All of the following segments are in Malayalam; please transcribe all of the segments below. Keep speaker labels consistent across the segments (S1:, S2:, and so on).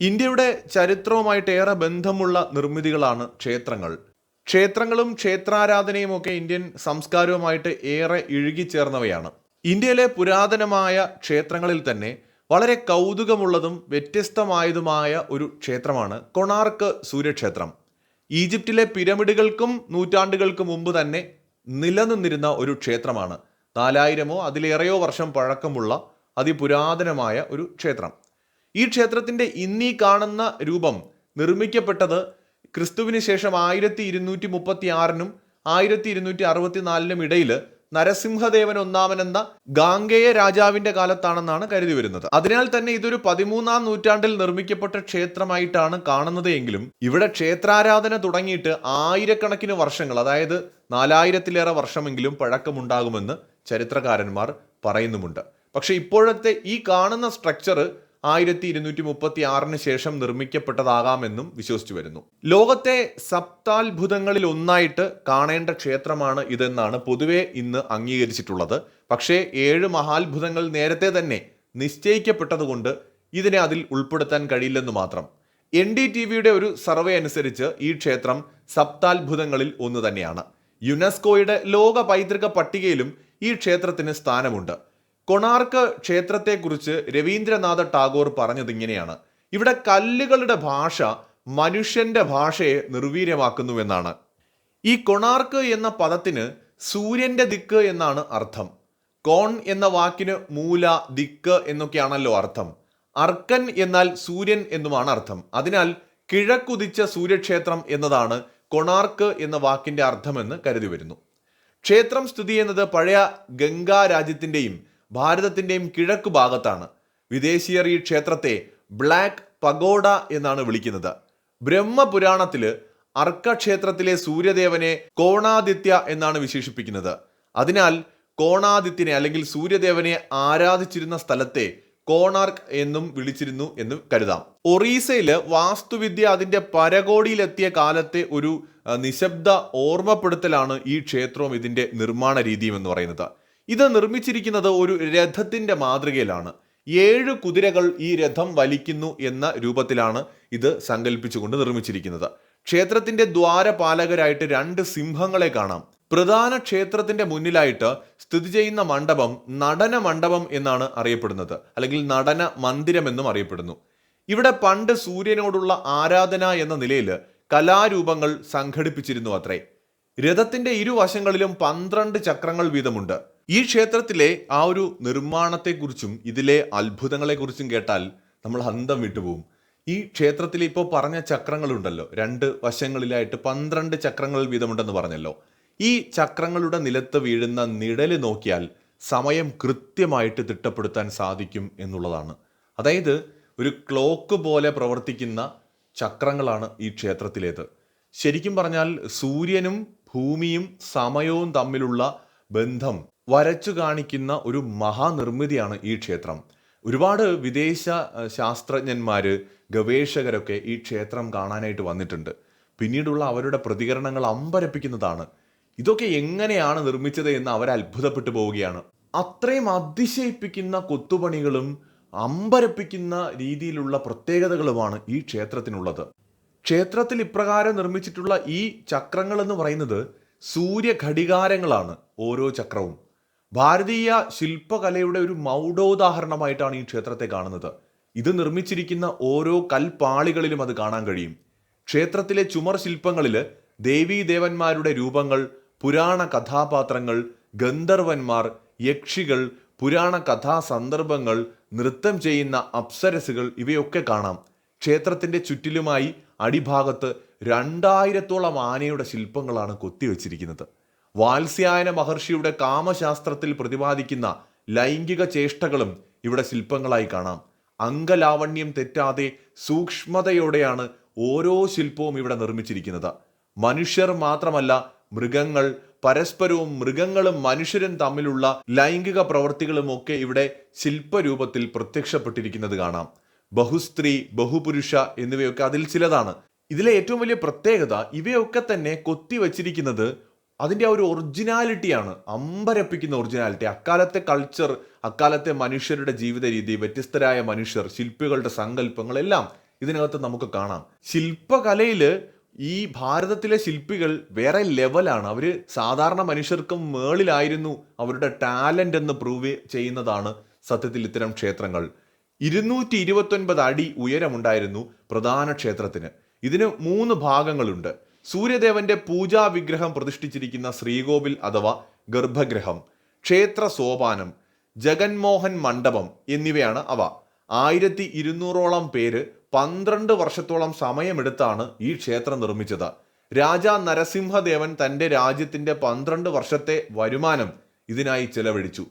S1: ഇന്ത്യയുടെ ചരിത്രവുമായിട്ട് ഏറെ ബന്ധമുള്ള നിർമ്മിതികളാണ് ക്ഷേത്രങ്ങൾ. ക്ഷേത്രങ്ങളും ക്ഷേത്രാരാധനയും ഒക്കെ ഇന്ത്യൻ സംസ്കാരവുമായിട്ട് ഏറെ ഇഴുകിച്ചേർന്നവയാണ്. ഇന്ത്യയിലെ പുരാതനമായ ക്ഷേത്രങ്ങളിൽ തന്നെ വളരെ കൗതുകമുള്ളതും വ്യത്യസ്തമായതുമായ ഒരു ക്ഷേത്രമാണ് കൊണാർക്ക് സൂര്യക്ഷേത്രം. ഈജിപ്തിലെ പിരമിഡുകൾക്കും നൂറ്റാണ്ടുകൾക്ക് മുമ്പ് തന്നെ നിലനിന്നിരുന്ന ഒരു ക്ഷേത്രമാണ്. നാലായിരമോ അതിലേറെയോ വർഷം പഴക്കമുള്ള അതിപുരാതനമായ ഒരു ക്ഷേത്രം. ഈ ക്ഷേത്രത്തിന്റെ ഇന്നീ കാണുന്ന രൂപം നിർമ്മിക്കപ്പെട്ടത് ക്രിസ്തുവിന് ശേഷം ആയിരത്തി ഇരുന്നൂറ്റി മുപ്പത്തി ആറിനും ആയിരത്തി ഇരുന്നൂറ്റി അറുപത്തിനാലിനും ഇടയിൽ നരസിംഹദേവൻ ഒന്നാമൻ എന്ന ഗാംഗേയ രാജാവിന്റെ കാലത്താണെന്നാണ് കരുതി വരുന്നത്. അതിനാൽ തന്നെ ഇതൊരു പതിമൂന്നാം നൂറ്റാണ്ടിൽ നിർമ്മിക്കപ്പെട്ട ക്ഷേത്രമായിട്ടാണ് കാണുന്നത് എങ്കിലും ഇവിടെ ക്ഷേത്രാരാധന തുടങ്ങിയിട്ട് ആയിരക്കണക്കിന് വർഷങ്ങൾ അതായത് നാലായിരത്തിലേറെ വർഷമെങ്കിലും പഴക്കമുണ്ടാകുമെന്ന് ചരിത്രകാരന്മാർ പറയുന്നുമുണ്ട്. പക്ഷേ ഇപ്പോഴത്തെ ഈ കാണുന്ന സ്ട്രക്ചർ ആയിരത്തി ഇരുന്നൂറ്റി മുപ്പത്തി ആറിന് ശേഷം നിർമ്മിക്കപ്പെട്ടതാകാമെന്നും വിശ്വസിച്ചു വരുന്നു. ലോകത്തെ സപ്താത്ഭുതങ്ങളിൽ ഒന്നായിട്ട് കാണേണ്ട ക്ഷേത്രമാണ് ഇതെന്നാണ് പൊതുവെ ഇന്ന് അംഗീകരിച്ചിട്ടുള്ളത്. പക്ഷേ ഏഴ് മഹാത്ഭുതങ്ങൾ നേരത്തെ തന്നെ നിശ്ചയിക്കപ്പെട്ടതുകൊണ്ട് ഇതിനെ അതിൽ ഉൾപ്പെടുത്താൻ കഴിയില്ലെന്ന് മാത്രം. എൻ ഡി ടി വിയുടെ ഒരു സർവേ അനുസരിച്ച് ഈ ക്ഷേത്രം സപ്താത്ഭുതങ്ങളിൽ ഒന്ന് തന്നെയാണ്. യുനെസ്കോയുടെ ലോക പൈതൃക പട്ടികയിലും ഈ ക്ഷേത്രത്തിന് സ്ഥാനമുണ്ട്. കൊണാർക്ക് ക്ഷേത്രത്തെക്കുറിച്ച് രവീന്ദ്രനാഥ ടാഗോർ പറഞ്ഞത് ഇങ്ങനെയാണ്. ഇവിടെ കല്ലുകളുടെ ഭാഷ മനുഷ്യന്റെ ഭാഷയെ നിർവീര്യമാക്കുന്നുവെന്നാണ്. ഈ കൊണാർക്ക് എന്ന പദത്തിന് സൂര്യന്റെ ദിക്ക് എന്നാണ് അർത്ഥം. കോൺ എന്ന വാക്കിന് മൂല ദിക്ക് എന്നൊക്കെയാണല്ലോ അർത്ഥം. അർക്കൻ എന്നാൽ സൂര്യൻ എന്നുമാണ് അർത്ഥം. അതിനാൽ കിഴക്കുതിച്ച സൂര്യക്ഷേത്രം എന്നതാണ് കൊണാർക്ക് എന്ന വാക്കിന്റെ അർത്ഥമെന്ന് കരുതി വരുന്നു ക്ഷേത്രം സ്ഥിതി ചെയ്യുന്നത് പഴയ ഗംഗാ രാജ്യത്തിന്റെയും ഭാരതത്തിന്റെയും കിഴക്ക് ഭാഗത്താണ്. വിദേശീയർ ഈ ക്ഷേത്രത്തെ ബ്ലാക്ക് പഗോഡ എന്നാണ് വിളിക്കുന്നത്. ബ്രഹ്മപുരാണത്തിൽ അർക്കക്ഷേത്രത്തിലെ സൂര്യദേവനെ കോണാദിത്യ എന്നാണ് വിശേഷിപ്പിക്കുന്നത്. അതിനാൽ കോണാദിത്യനെ അല്ലെങ്കിൽ സൂര്യദേവനെ ആരാധിച്ചിരുന്ന സ്ഥലത്തെ കോണാർക്ക് എന്നും വിളിച്ചിരുന്നു എന്ന് കരുതാം. ഒറീസയിൽ വാസ്തുവിദ്യ അതിന്റെ പരകോടിയിലെത്തിയ കാലത്തെ ഒരു നിശബ്ദ ഓർമ്മപ്പെടുത്തലാണ് ഈ ക്ഷേത്രവും ഇതിന്റെ നിർമ്മാണ രീതിയും എന്ന് പറയുന്നത്. ഇത് നിർമ്മിച്ചിരിക്കുന്നത് ഒരു രഥത്തിന്റെ മാതൃകയിലാണ്. ഏഴ് കുതിരകൾ ഈ രഥം വലിക്കുന്നു എന്ന രൂപത്തിലാണ് ഇത് സങ്കല്പിച്ചുകൊണ്ട് നിർമ്മിച്ചിരിക്കുന്നത്. ക്ഷേത്രത്തിന്റെ ദ്വാരപാലകരായിട്ട് രണ്ട് സിംഹങ്ങളെ കാണാം. പ്രധാന ക്ഷേത്രത്തിന്റെ മുന്നിലായിട്ട് സ്ഥിതി ചെയ്യുന്ന മണ്ഡപം നടന മണ്ഡപം എന്നാണ് അറിയപ്പെടുന്നത്. അല്ലെങ്കിൽ നടന മന്ദിരം എന്നും അറിയപ്പെടുന്നു. ഇവിടെ പണ്ട് സൂര്യനോടുള്ള ആരാധന എന്ന നിലയിൽ കലാരൂപങ്ങൾ സംഘടിപ്പിച്ചിരുന്നു അത്രേ. രഥത്തിന്റെ ഇരുവശങ്ങളിലും പന്ത്രണ്ട് ചക്രങ്ങൾ വീതമുണ്ട്. ഈ ക്ഷേത്രത്തിലെ ആ ഒരു നിർമ്മാണത്തെക്കുറിച്ചും ഇതിലെ അത്ഭുതങ്ങളെക്കുറിച്ചും കേട്ടാൽ നമ്മൾ അന്തം വിട്ടുപോകും. ഈ ക്ഷേത്രത്തിൽ ഇപ്പോൾ പറഞ്ഞ ചക്രങ്ങളുണ്ടല്ലോ. രണ്ട് വശങ്ങളിലായിട്ട് പന്ത്രണ്ട് ചക്രങ്ങൾ വീതമുണ്ടെന്ന് പറഞ്ഞല്ലോ. ഈ ചക്രങ്ങളുടെ നിലത്ത് വീഴുന്ന നിഴൽ നോക്കിയാൽ സമയം കൃത്യമായിട്ട് തിട്ടപ്പെടുത്താൻ സാധിക്കും എന്നുള്ളതാണ്. അതായത് ഒരു ക്ലോക്ക് പോലെ പ്രവർത്തിക്കുന്ന ചക്രങ്ങളാണ് ഈ ക്ഷേത്രത്തിലേത്. ശരിക്കും പറഞ്ഞാൽ സൂര്യനും ഭൂമിയും സമയവും തമ്മിലുള്ള ബന്ധം വരച്ചു കാണിക്കുന്ന ഒരു മഹാനിർമ്മിതിയാണ് ഈ ക്ഷേത്രം. ഒരുപാട് വിദേശ ശാസ്ത്രജ്ഞന്മാർ ഗവേഷകരൊക്കെ ഈ ക്ഷേത്രം കാണാനായിട്ട് വന്നിട്ടുണ്ട്. പിന്നീടുള്ള അവരുടെ പ്രതികരണങ്ങൾ അമ്പരപ്പിക്കുന്നതാണ്. ഇതൊക്കെ എങ്ങനെയാണ് നിർമ്മിച്ചത് എന്ന് അവർ അത്ഭുതപ്പെട്ടു പോവുകയാണ്. അത്രയും അതിശയിപ്പിക്കുന്ന കൊത്തുപണികളും അമ്പരപ്പിക്കുന്ന രീതിയിലുള്ള പ്രത്യേകതകളുമാണ് ഈ ക്ഷേത്രത്തിനുള്ളത്. ക്ഷേത്രത്തിൽ ഇപ്രകാരം നിർമ്മിച്ചിട്ടുള്ള ഈ ചക്രങ്ങൾ എന്ന് പറയുന്നത് സൂര്യഘടികാരങ്ങളാണ് ഓരോ ചക്രവും. ഭാരതീയ ശില്പകലയുടെ ഒരു മൗഢോദാഹരണമായിട്ടാണ് ഈ ക്ഷേത്രത്തെ കാണുന്നത്. ഇത് നിർമ്മിച്ചിരിക്കുന്ന ഓരോ കൽപ്പാളികളിലും അത് കാണാൻ കഴിയും. ക്ഷേത്രത്തിലെ ചുമർ ശില്പങ്ങളിൽ ദേവീ ദേവന്മാരുടെ രൂപങ്ങൾ പുരാണ കഥാപാത്രങ്ങൾ ഗന്ധർവന്മാർ യക്ഷികൾ പുരാണ കഥാ സന്ദർഭങ്ങൾ നൃത്തം ചെയ്യുന്ന അപ്സരസുകൾ ഇവയൊക്കെ കാണാം. ക്ഷേത്രത്തിന്റെ ചുറ്റിലുമായി അടിഭാഗത്ത് രണ്ടായിരത്തോളം ആനയുടെ ശില്പങ്ങളാണ് കൊത്തിവെച്ചിരിക്കുന്നത്. വാത്സ്യായന മഹർഷിയുടെ കാമശാസ്ത്രത്തിൽ പ്രതിപാദിക്കുന്ന ലൈംഗിക ചേഷ്ടകളും ഇവിടെ ശില്പങ്ങളായി കാണാം. അംഗലാവണ്യം തെറ്റാതെ സൂക്ഷ്മതയോടെയാണ് ഓരോ ശില്പവും ഇവിടെ നിർമ്മിച്ചിരിക്കുന്നത്. മനുഷ്യർ മാത്രമല്ല മൃഗങ്ങൾ പരസ്പരവും മൃഗങ്ങളും മനുഷ്യരും തമ്മിലുള്ള ലൈംഗിക പ്രവർത്തികളും ഒക്കെ ഇവിടെ ശില്പരൂപത്തിൽ പ്രത്യക്ഷപ്പെട്ടിരിക്കുന്നത് കാണാം. ബഹുസ്ത്രീ ബഹുപുരുഷ എന്നിവയൊക്കെ അതിൽ ചിലതാണ്. ഇതിലെ ഏറ്റവും വലിയ പ്രത്യേകത ഇവയൊക്കെ തന്നെ കൊത്തിവെച്ചിരിക്കുന്നത് അതിന്റെ ആ ഒരു ഒറിജിനാലിറ്റിയാണ് അമ്പരപ്പിക്കുന്ന ഒറിജിനാലിറ്റി. അക്കാലത്തെ കൾച്ചർ അക്കാലത്തെ മനുഷ്യരുടെ ജീവിത രീതി വ്യത്യസ്തരായ മനുഷ്യർ ശില്പികളുടെ സങ്കല്പങ്ങളെല്ലാം ഇതിനകത്ത് നമുക്ക് കാണാം. ശില്പകലയിൽ ഈ ഭാരതത്തിലെ ശില്പികൾ വേറെ ലെവലാണ് അവർ സാധാരണ മനുഷ്യർക്കും മേളിലായിരുന്നു അവരുടെ ടാലന്റ് എന്ന് പ്രൂവ് ചെയ്യുന്നതാണ് സത്യത്തിൽ ഇത്തരം ക്ഷേത്രങ്ങൾ. ഇരുന്നൂറ്റി ഇരുപത്തൊൻപത് അടി ഉയരമുണ്ടായിരുന്നു പ്രധാന ക്ഷേത്രത്തിന്. ഇതിന് മൂന്ന് ഭാഗങ്ങളുണ്ട്. സൂര്യദേവന്റെ പൂജാ വിഗ്രഹം പ്രതിഷ്ഠിച്ചിരിക്കുന്ന ശ്രീകോവിൽ അഥവാ ഗർഭഗൃഹം ക്ഷേത്ര സോപാനം ജഗൻമോഹൻ മണ്ഡപം എന്നിവയാണ് അവ. ആയിരത്തി ഇരുന്നൂറോളം പേര് പന്ത്രണ്ട് വർഷത്തോളം സമയമെടുത്താണ് ഈ ക്ഷേത്രം നിർമ്മിച്ചത്. രാജാ നരസിംഹദേവൻ തന്റെ രാജ്യത്തിന്റെ പന്ത്രണ്ട് വർഷത്തെ വരുമാനം ഇതിനായി ചെലവഴിച്ചു.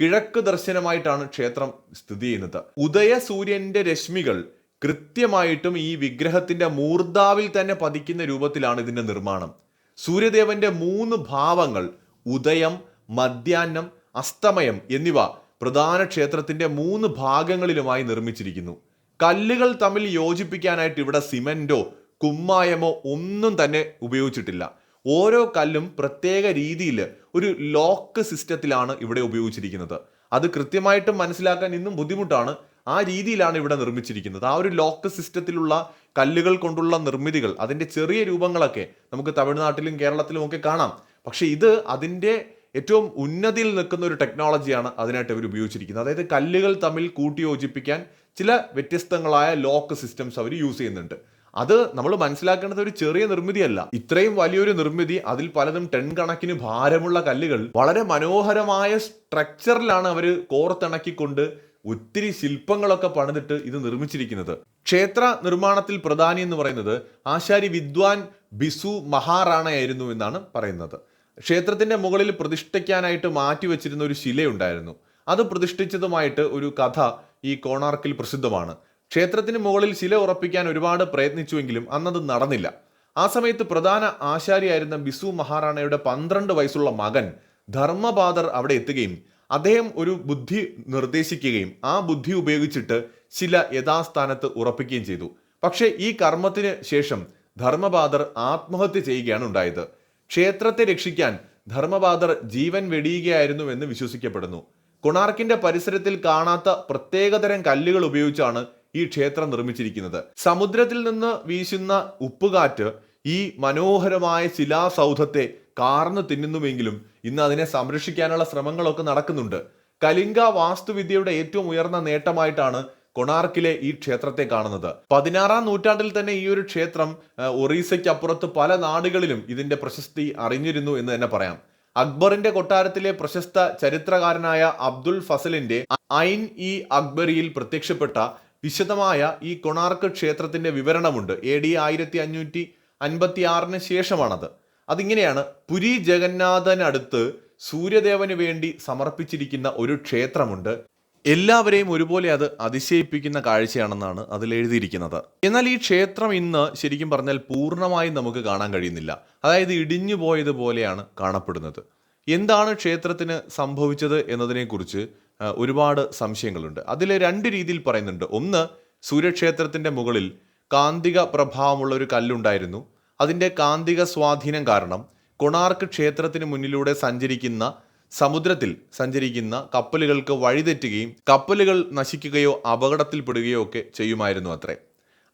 S1: കിഴക്ക് ദർശനമായിട്ടാണ് ക്ഷേത്രം സ്ഥിതി ചെയ്യുന്നത്. ഉദയസൂര്യന്റെ രശ്മികൾ കൃത്യമായിട്ടും ഈ വിഗ്രഹത്തിന്റെ മൂർധാവിൽ തന്നെ പതിക്കുന്ന രൂപത്തിലാണ് ഇതിന്റെ നിർമ്മാണം. സൂര്യദേവന്റെ മൂന്ന് ഭാവങ്ങൾ ഉദയം മധ്യാഹ്നം അസ്തമയം എന്നിവ പ്രധാന ക്ഷേത്രത്തിന്റെ മൂന്ന് ഭാഗങ്ങളിലുമായി നിർമ്മിച്ചിരിക്കുന്നു. കല്ലുകൾ തമ്മിൽ യോജിപ്പിക്കാനായിട്ട് ഇവിടെ സിമെന്റോ കുമ്മായമോ ഒന്നും തന്നെ ഉപയോഗിച്ചിട്ടില്ല. ഓരോ കല്ലും പ്രത്യേക രീതിയിൽ ഒരു ലോക്ക് സിസ്റ്റത്തിലാണ് ഇവിടെ ഉപയോഗിച്ചിരിക്കുന്നത്. അത് കൃത്യമായിട്ടും മനസ്സിലാക്കാൻ ഇന്നും ബുദ്ധിമുട്ടാണ്. ആ രീതിയിലാണ് ഇവിടെ നിർമ്മിച്ചിരിക്കുന്നത്. ആ ഒരു ലോക്ക് സിസ്റ്റത്തിലുള്ള കല്ലുകൾ കൊണ്ടുള്ള നിർമ്മിതികൾ അതിന്റെ ചെറിയ രൂപങ്ങളൊക്കെ നമുക്ക് തമിഴ്നാട്ടിലും കേരളത്തിലും ഒക്കെ കാണാം. പക്ഷേ ഇത് അതിന്റെ ഏറ്റവും ഉന്നതിയിൽ നിൽക്കുന്ന ഒരു ടെക്നോളജിയാണ് അതിനായിട്ട് അവർ ഉപയോഗിച്ചിരിക്കുന്നത്. അതായത് കല്ലുകൾ തമ്മിൽ കൂട്ടിയോജിപ്പിക്കാൻ ചില വ്യത്യസ്തങ്ങളായ ലോക്ക് സിസ്റ്റംസ് അവർ യൂസ് ചെയ്യുന്നുണ്ട്. അത് നമ്മൾ മനസ്സിലാക്കേണ്ടത് ഒരു ചെറിയ നിർമ്മിതിയല്ല. ഇത്രയും വലിയൊരു നിർമ്മിതി അതിൽ പലതും ടൺ കണക്കിന് ഭാരമുള്ള കല്ലുകൾ വളരെ മനോഹരമായ സ്ട്രക്ചറിലാണ് അവർ കോർത്തിണക്കിക്കൊണ്ട് ഒത്തിരി ശില്പങ്ങളൊക്കെ പണിതിട്ട് ഇത് നിർമ്മിച്ചിരിക്കുന്നത്. ക്ഷേത്ര നിർമ്മാണത്തിൽ പ്രധാനി എന്ന് പറയുന്നത് ആശാരി വിദ്വാൻ ബിസു മഹാറാണയായിരുന്നു എന്നാണ് പറയുന്നത്. ക്ഷേത്രത്തിന്റെ മുകളിൽ പ്രതിഷ്ഠിക്കാനായിട്ട് മാറ്റിവെച്ചിരുന്ന ഒരു ശിലയുണ്ടായിരുന്നു. അത് പ്രതിഷ്ഠിച്ചതുമായിട്ട് ഒരു കഥ ഈ കോണാർക്കിൽ പ്രസിദ്ധമാണ്. ക്ഷേത്രത്തിന് മുകളിൽ ശില ഉറപ്പിക്കാൻ ഒരുപാട് പ്രയത്നിച്ചുവെങ്കിലും അന്നത് നടന്നില്ല. ആ സമയത്ത് പ്രധാന ആശാരിയായിരുന്ന ബിസു മഹാറാണയുടെ പന്ത്രണ്ട് വയസ്സുള്ള മകൻ ധർമ്മപാദർ അവിടെ എത്തുകയും അദ്ദേഹം ഒരു ബുദ്ധി നിർദ്ദേശിക്കുകയും ആ ബുദ്ധി ഉപയോഗിച്ചിട്ട് ശില യഥാസ്ഥാനത്ത് ഉറപ്പിക്കുകയും ചെയ്തു. പക്ഷേ ഈ കർമ്മത്തിന് ശേഷം ധർമ്മബാദർ ആത്മഹത്യ ചെയ്യുകയാണ് ഉണ്ടായത്. ക്ഷേത്രത്തെ രക്ഷിക്കാൻ ധർമ്മബാദർ ജീവൻ വെടിയുകയായിരുന്നു എന്ന് വിശ്വസിക്കപ്പെടുന്നു. കൊണാർക്കിന്റെ പരിസരത്തിൽ കാണാത്ത പ്രത്യേകതരം കല്ലുകൾ ഉപയോഗിച്ചാണ് ഈ ക്ഷേത്രം നിർമ്മിച്ചിരിക്കുന്നത്. സമുദ്രത്തിൽ നിന്ന് വീശുന്ന ഉപ്പുകാറ്റ് ഈ മനോഹരമായ ശിലാസൗധത്തെ കാർന്നു തിന്നുന്നുവെങ്കിലും ഇന്ന് അതിനെ സംരക്ഷിക്കാനുള്ള ശ്രമങ്ങളൊക്കെ നടക്കുന്നുണ്ട്. കലിംഗ വാസ്തുവിദ്യയുടെ ഏറ്റവും ഉയർന്ന നേട്ടമായിട്ടാണ് കൊണാർക്കിലെ ഈ ക്ഷേത്രത്തെ കാണുന്നത്. പതിനാറാം നൂറ്റാണ്ടിൽ തന്നെ ഈ ഒരു ക്ഷേത്രം ഒറീസയ്ക്കപ്പുറത്ത് പല നാടുകളിലും ഇതിന്റെ പ്രശസ്തി അറിഞ്ഞിരുന്നു എന്ന് തന്നെ പറയാം. അക്ബറിന്റെ കൊട്ടാരത്തിലെ പ്രശസ്ത ചരിത്രകാരനായ അബ്ദുൽ ഫസലിന്റെ ഐൻ ഇ അക്ബറിയിൽ പ്രത്യക്ഷപ്പെട്ട വിശദമായ ഈ കൊണാർക്ക് ക്ഷേത്രത്തിന്റെ വിവരണമുണ്ട്. എ ഡി ആയിരത്തി അഞ്ഞൂറ്റി അൻപത്തി ആറിന് ശേഷമാണത്. അതിങ്ങനെയാണ് പുരി ജഗന്നാഥനടുത്ത് സൂര്യദേവന് വേണ്ടി സമർപ്പിച്ചിരിക്കുന്ന ഒരു ക്ഷേത്രമുണ്ട്. എല്ലാവരെയും ഒരുപോലെ അത് അതിശയിപ്പിക്കുന്ന കാഴ്ചയാണെന്നാണ് അതിൽ എഴുതിയിരിക്കുന്നത്. എന്നാൽ ഈ ക്ഷേത്രം ഇന്ന് ശരിക്കും പറഞ്ഞാൽ പൂർണമായും നമുക്ക് കാണാൻ കഴിയുന്നില്ല. അതായത് ഇടിഞ്ഞു പോയതുപോലെയാണ് കാണപ്പെടുന്നത്. എന്താണ് ക്ഷേത്രത്തിന് സംഭവിച്ചത് എന്നതിനെക്കുറിച്ച് ഒരുപാട് സംശയങ്ങളുണ്ട്. അതിൽ രണ്ട് രീതിയിൽ പറയുന്നുണ്ട്. ഒന്ന് സൂര്യക്ഷേത്രത്തിന്റെ മുകളിൽ കാന്തിക പ്രഭാവമുള്ള ഒരു കല്ലുണ്ടായിരുന്നു. അതിന്റെ കാന്തിക സ്വാധീനം കാരണം കൊണാർക്ക് ക്ഷേത്രത്തിന് മുന്നിലൂടെ സഞ്ചരിക്കുന്ന സമുദ്രത്തിൽ സഞ്ചരിക്കുന്ന കപ്പലുകൾക്ക് വഴിതെറ്റുകയും കപ്പലുകൾ നശിക്കുകയോ അപകടത്തിൽപ്പെടുകയോ ഒക്കെ ചെയ്യുമായിരുന്നു അത്രേ.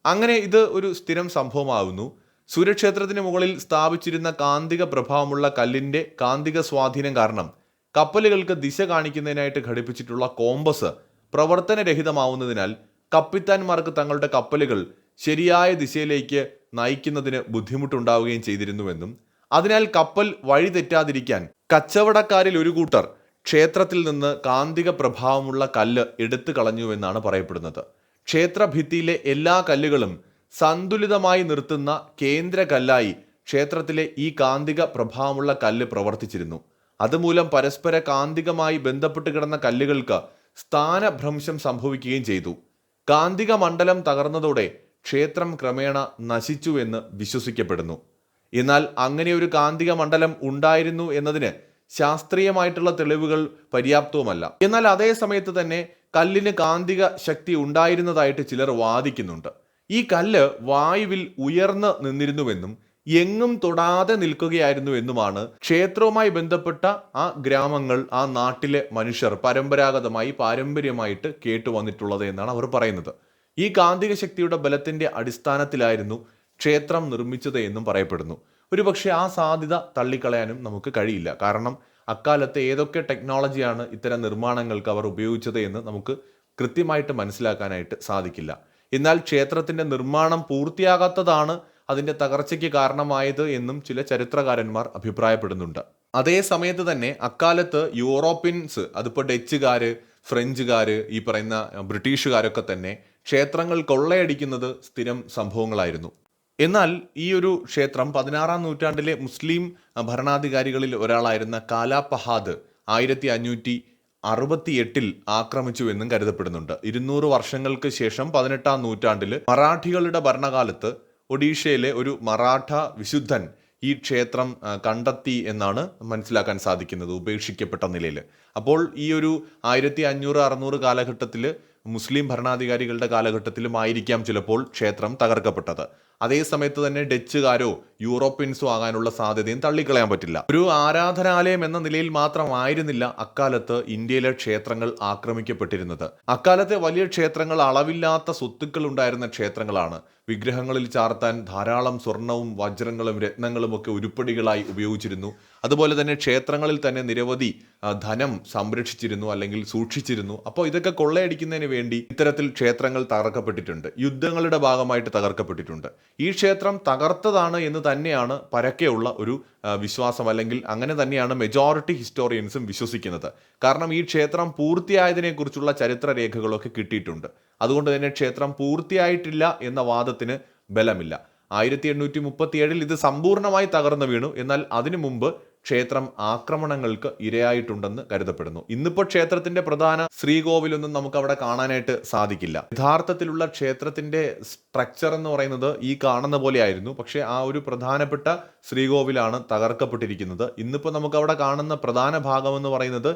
S1: അങ്ങനെ ഇത് ഒരു സ്ഥിരം സംഭവമാകുന്നു സൂര്യക്ഷേത്രത്തിന് മുകളിൽ സ്ഥാപിച്ചിരുന്ന കാന്തിക പ്രഭാവമുള്ള കല്ലിന്റെ കാന്തിക സ്വാധീനം കാരണം കപ്പലുകൾക്ക് ദിശ കാണിക്കുന്നതിനായിട്ട് ഘടിപ്പിച്ചിട്ടുള്ള കോമ്പസ് പ്രവർത്തനരഹിതമാവുന്നതിനാൽ കപ്പിത്താൻമാർക്ക് തങ്ങളുടെ കപ്പലുകൾ ശരിയായ ദിശയിലേക്ക് നയിക്കുന്നതിന് ബുദ്ധിമുട്ടുണ്ടാവുകയും ചെയ്തിരുന്നുവെന്നും അതിനാൽ കപ്പൽ വഴി തെറ്റാതിരിക്കാൻ കച്ചവടക്കാരിൽ ഒരു കൂട്ടർ ക്ഷേത്രത്തിൽ നിന്ന് കാന്തിക പ്രഭാവമുള്ള കല്ല് എടുത്തു കളഞ്ഞുവെന്നാണ് പറയപ്പെടുന്നത്. ക്ഷേത്രഭിത്തിയിലെ എല്ലാ കല്ലുകളും സന്തുലിതമായി നിർത്തുന്ന കേന്ദ്ര കല്ലായി ക്ഷേത്രത്തിലെ ഈ കാന്തിക പ്രഭാവമുള്ള കല്ല് പ്രവർത്തിച്ചിരുന്നു. അതുമൂലം പരസ്പര കാന്തികമായി ബന്ധപ്പെട്ട് കിടന്ന കല്ലുകൾക്ക് സ്ഥാനഭ്രംശം സംഭവിക്കുകയും ചെയ്തു. കാന്തിക മണ്ഡലം തകർന്നതോടെ ക്ഷേത്രം ക്രമേണ നശിച്ചുവെന്ന് വിശ്വസിക്കപ്പെടുന്നു. എന്നാൽ അങ്ങനെ ഒരു കാന്തിക മണ്ഡലം ഉണ്ടായിരുന്നു എന്നതിന് ശാസ്ത്രീയമായിട്ടുള്ള തെളിവുകൾ പര്യാപ്തവുമല്ല. എന്നാൽ അതേ സമയത്ത് തന്നെ കല്ലിന് കാന്തിക ശക്തി ഉണ്ടായിരുന്നതായിട്ട് ചിലർ വാദിക്കുന്നുണ്ട്. ഈ കല്ല് വായുവിൽ ഉയർന്ന് നിന്നിരുന്നുവെന്നും എങ്ങും തൊടാതെ നിൽക്കുകയായിരുന്നു എന്നുമാണ് ക്ഷേത്രവുമായി ബന്ധപ്പെട്ട ആ ഗ്രാമങ്ങൾ ആ നാട്ടിലെ മനുഷ്യർ പരമ്പരാഗതമായി പാരമ്പര്യമായിട്ട് കേട്ടുവന്നിട്ടുള്ളത് എന്നാണ് അവർ പറയുന്നത്. ഈ കാന്തിക ശക്തിയുടെ ബലത്തിന്റെ അടിസ്ഥാനത്തിലായിരുന്നു ക്ഷേത്രം നിർമ്മിച്ചത് എന്നും പറയപ്പെടുന്നു. ഒരുപക്ഷെ ആ സാധ്യത തള്ളിക്കളയാനും നമുക്ക് കഴിയില്ല. കാരണം അക്കാലത്ത് ഏതൊക്കെ ടെക്നോളജിയാണ് ഇത്തരം നിർമ്മാണങ്ങൾക്ക് അവർ ഉപയോഗിച്ചത് എന്ന് നമുക്ക് കൃത്യമായിട്ട് മനസ്സിലാക്കാനായിട്ട് സാധിക്കില്ല. എന്നാൽ ക്ഷേത്രത്തിന്റെ നിർമ്മാണം പൂർത്തിയാകാത്തതാണ് അതിന്റെ തകർച്ചയ്ക്ക് കാരണമായത് എന്നും ചില ചരിത്രകാരന്മാർ അഭിപ്രായപ്പെടുന്നുണ്ട്. അതേ സമയത്ത് തന്നെ അക്കാലത്ത് യൂറോപ്യൻസ് അതിപ്പോൾ ഡച്ചുകാർ ഫ്രഞ്ചുകാർ ഈ പറയുന്ന ബ്രിട്ടീഷുകാരൊക്കെ തന്നെ ക്ഷേത്രങ്ങൾ കൊള്ളയടിക്കുന്നത് സ്ഥിരം സംഭവങ്ങളായിരുന്നു. എന്നാൽ ഈ ഒരു ക്ഷേത്രം പതിനാറാം നൂറ്റാണ്ടിലെ മുസ്ലിം ഭരണാധികാരികളിൽ ഒരാളായിരുന്ന കാലാപഹാദ് ആയിരത്തി അഞ്ഞൂറ്റി ആക്രമിച്ചു എന്നും കരുതപ്പെടുന്നുണ്ട്. ഇരുന്നൂറ് വർഷങ്ങൾക്ക് ശേഷം പതിനെട്ടാം നൂറ്റാണ്ടിൽ മറാഠികളുടെ ഭരണകാലത്ത് ഒഡീഷയിലെ ഒരു മറാഠ വിശുദ്ധൻ ഈ ക്ഷേത്രം കണ്ടെത്തി എന്നാണ് മനസ്സിലാക്കാൻ സാധിക്കുന്നത് ഉപേക്ഷിക്കപ്പെട്ട നിലയിൽ അപ്പോൾ ഈ ഒരു ആയിരത്തി അഞ്ഞൂറ് അറുന്നൂറ് കാലഘട്ടത്തിൽ മുസ്ലിം ഭരണാധികാരികളുടെ കാലഘട്ടത്തിലും ആയിരിക്കാം ചിലപ്പോൾ ക്ഷേത്രം തകർക്കപ്പെട്ടത്. അതേ സമയത്ത് തന്നെ ഡച്ചുകാരോ യൂറോപ്യൻസോ ആകാനുള്ള സാധ്യതയും തള്ളിക്കളയാൻ പറ്റില്ല. ഒരു ആരാധനാലയം എന്ന നിലയിൽ മാത്രമായിരുന്നില്ല അക്കാലത്ത് ഇന്ത്യയിലെ ക്ഷേത്രങ്ങൾ ആക്രമിക്കപ്പെട്ടിരുന്നത്. അക്കാലത്തെ വലിയ ക്ഷേത്രങ്ങൾ അളവില്ലാത്ത സ്വത്തുക്കൾ ഉണ്ടായിരുന്ന ക്ഷേത്രങ്ങളാണ്. വിഗ്രഹങ്ങളിൽ ചാർത്താൻ ധാരാളം സ്വർണവും വജ്രങ്ങളും രത്നങ്ങളും ഒക്കെ ഉരുപ്പടികളായി ഉപയോഗിച്ചിരുന്നു. അതുപോലെ തന്നെ ക്ഷേത്രങ്ങളിൽ തന്നെ നിരവധി ധനം സംരക്ഷിച്ചിരുന്നു അല്ലെങ്കിൽ സൂക്ഷിച്ചിരുന്നു. അപ്പോൾ ഇതൊക്കെ കൊള്ളയടിക്കുന്നതിന് വേണ്ടി ഇത്തരത്തിൽ ക്ഷേത്രങ്ങൾ തകർക്കപ്പെട്ടിട്ടുണ്ട്. യുദ്ധങ്ങളുടെ ഭാഗമായിട്ട് തകർക്കപ്പെട്ടിട്ടുണ്ട്. ഈ ക്ഷേത്രം തകർത്തതാണ് എന്ന് തന്നെയാണ് പരക്കെയുള്ള ഒരു വിശ്വാസം അല്ലെങ്കിൽ അങ്ങനെ തന്നെയാണ് മെജോറിറ്റി ഹിസ്റ്റോറിയൻസും വിശ്വസിക്കുന്നത്. കാരണം ഈ ക്ഷേത്രം പൂർത്തിയായതിനെക്കുറിച്ചുള്ള ചരിത്ര രേഖകളൊക്കെ കിട്ടിയിട്ടുണ്ട്. അതുകൊണ്ട് തന്നെ ക്ഷേത്രം പൂർത്തിയായിട്ടില്ല എന്ന വാദത്തിന് ബലമില്ല. ആയിരത്തി എണ്ണൂറ്റി മുപ്പത്തി ഏഴിൽ ഇത് സമ്പൂർണമായി തകർന്നു വീണു. എന്നാൽ അതിനു മുമ്പ് ക്ഷേത്രം ആക്രമണങ്ങൾക്ക് ഇരയായിട്ടുണ്ടെന്ന് കരുതപ്പെടുന്നു. ഇന്നിപ്പോൾ ക്ഷേത്രത്തിന്റെ പ്രധാന ശ്രീകോവിലൊന്നും നമുക്ക് അവിടെ കാണാനായിട്ട് സാധിക്കില്ല. യഥാർത്ഥത്തിലുള്ള ക്ഷേത്രത്തിന്റെ സ്ട്രക്ചർ എന്ന് പറയുന്നത് ഈ കാണുന്ന പോലെയായിരുന്നു. പക്ഷേ ആ ഒരു പ്രധാനപ്പെട്ട ശ്രീകോവിലാണ് തകർക്കപ്പെട്ടിരിക്കുന്നത്. ഇന്നിപ്പോൾ നമുക്ക് അവിടെ കാണുന്ന പ്രധാന ഭാഗം എന്ന് പറയുന്നത്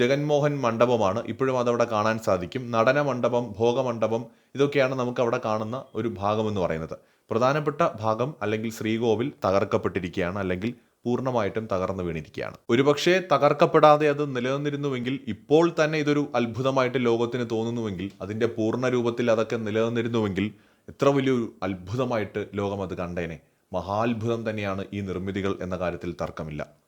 S1: ജഗൻമോഹൻ മണ്ഡപമാണ്. ഇപ്പോഴും അതവിടെ കാണാൻ സാധിക്കും. നടന മണ്ഡപം ഭോഗമണ്ഡപം ഇതൊക്കെയാണ് നമുക്ക് അവിടെ കാണുന്ന ഒരു ഭാഗം എന്ന് പറയുന്നത്. പ്രധാനപ്പെട്ട ഭാഗം അല്ലെങ്കിൽ ശ്രീകോവിൽ തകർക്കപ്പെട്ടിരിക്കുകയാണ്. അല്ലെങ്കിൽ പൂർണമായിട്ടും തകർന്നു വീണിരിക്കുകയാണ്. ഒരുപക്ഷെ തകർക്കപ്പെടാതെ അത് നിലനിന്നിരുന്നുവെങ്കിൽ ഇപ്പോൾ തന്നെ ഇതൊരു അത്ഭുതമായിട്ട് ലോകത്തിന് തോന്നുന്നുവെങ്കിൽ അതിന്റെ പൂർണ രൂപത്തിൽ അതൊക്കെ നിലനിന്നിരുന്നുവെങ്കിൽ എത്ര വലിയൊരു അത്ഭുതമായിട്ട് ലോകം അത് കണ്ടേനെ. മഹാത്ഭുതം തന്നെയാണ് ഈ നിർമ്മിതികൾ എന്ന കാര്യത്തിൽ തർക്കമില്ല.